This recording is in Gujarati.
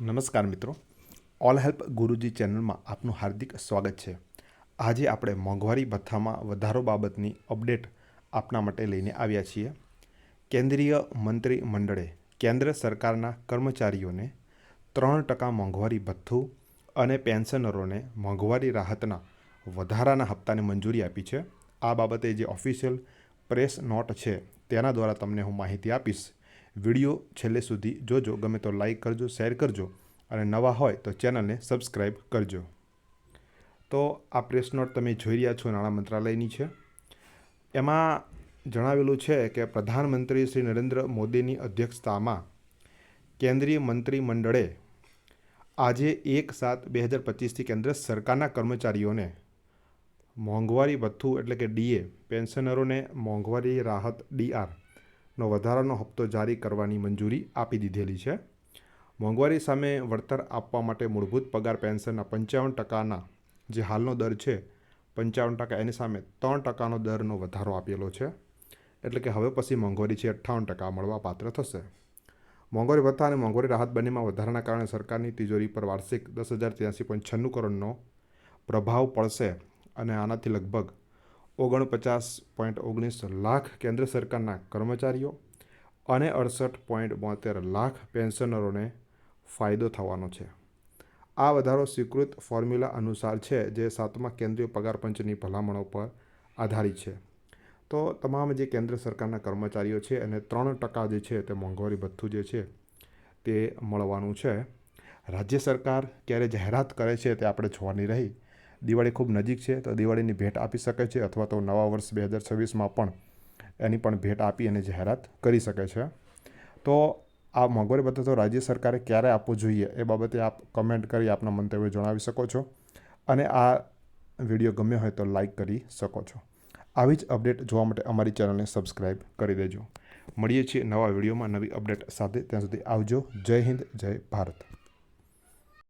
નમસ્કાર મિત્રો. ઓલ હેલ્પ ગુરુજી ચેનલમાં આપનું હાર્દિક સ્વાગત છે. આજે આપણે મોંઘવારી ભથ્થામાં વધારો બાબતની અપડેટ આપના માટે લઈને આવ્યા છીએ. કેન્દ્રીય મંત્રી મંડળે કેન્દ્ર સરકારના કર્મચારીઓને ત્રણ ટકા મોંઘવારી ભથ્થું અને પેન્શનરોને મોંઘવારી રાહતના વધારાના હપ્તાને મંજૂરી આપી છે. આ બાબતે જે ઓફિશિયલ પ્રેસ નોટ છે, તેના દ્વારા તમને હું માહિતી આપીશ. વીડિયો છેલ્લે સુધી જોજો. ગમે તો લાઇક કરજો શેર કરજો અને નવા હોય તો ચેનલને સબસ્ક્રાઈબ કરજો. તો આ પ્રેસ નોટ તમે જોઈ રહ્યા છો નાણાં મંત્રાલયની છે. એમાં જણાવેલું છે કે પ્રધાનમંત્રી શ્રી નરેન્દ્ર મોદીની અધ્યક્ષતામાં કેન્દ્રીય મંત્રીમંડળે આજે એક સાત બે હજાર પચીસથી કેન્દ્ર સરકારના કર્મચારીઓને મોંઘવારી ભથ્થું એટલે કે ડીએ પેન્શનરોને મોંઘવારી રાહત ડીઆર નો વધારાનો હપ્તો જારી કરવાની મંજૂરી આપી દીધેલી છે. મોંઘવારી સામે વળતર આપવા માટે મૂળભૂત પગાર પેન્શનના પંચાવન ટકાના જે હાલનો દર છે, પંચાવન ટકા એની સામે ત્રણ ટકાનો દરનો વધારો આપેલો છે. એટલે કે હવે પછી મોંઘવારી છે અઠ્ઠાવન ટકા મળવા પાત્ર થશે. મોંઘવારી ભથ્થા અને મોંઘવારી રાહત બંનેમાં વધારાના કારણે સરકારની તિજોરી પર વાર્ષિક દસ હજાર ત્યાંસી પોઈન્ટ છન્નું કરોડનો પ્રભાવ પડશે અને આનાથી લગભગ ઓગણપચાસ પોઈન્ટ ઓગણીસ લાખ કેન્દ્ર સરકારના કર્મચારીઓ અને અડસઠ પોઈન્ટ બોતેર લાખ પેન્શનરોને ફાયદો થવાનો છે. આ વધારો સ્વીકૃત ફોર્મ્યુલા અનુસાર છે જે સાતમા કેન્દ્રીય પગાર પંચની ભલામણો પર આધારિત છે. તો તમામ જે કેન્દ્ર સરકારના કર્મચારીઓ છે અને ત્રણ ટકા જે છે તે મોંઘવારી ભથ્થું જે છે તે મળવાનું છે. રાજ્ય સરકાર ક્યારે જાહેરાત કરે છે તે આપણે જોવાની રહી. દિવાળી ખૂબ નજીક છે, તો દિવાળીની ભેટ આપી શકે છે અથવા તો નવા વર્ષ બે હજાર છવ્વીસમાં પણ એની પણ ભેટ આપી અને જાહેરાત કરી શકે છે. તો આ મોંઘવારી ભથ્થો રાજ્ય સરકારે ક્યારે આપવું જોઈએ એ બાબતે આપ કમેન્ટ કરી આપના મંતવ્ય જણાવી શકો છો અને આ વીડિયો ગમ્યો હોય તો લાઈક કરી શકો છો. આવી જ અપડેટ જોવા માટે અમારી ચેનલને સબસ્ક્રાઈબ કરી દેજો. મળીએ છીએ નવા વિડીયોમાં નવી અપડેટ સાથે. ત્યાં સુધી આવજો. જય હિન્દ, જય ભારત.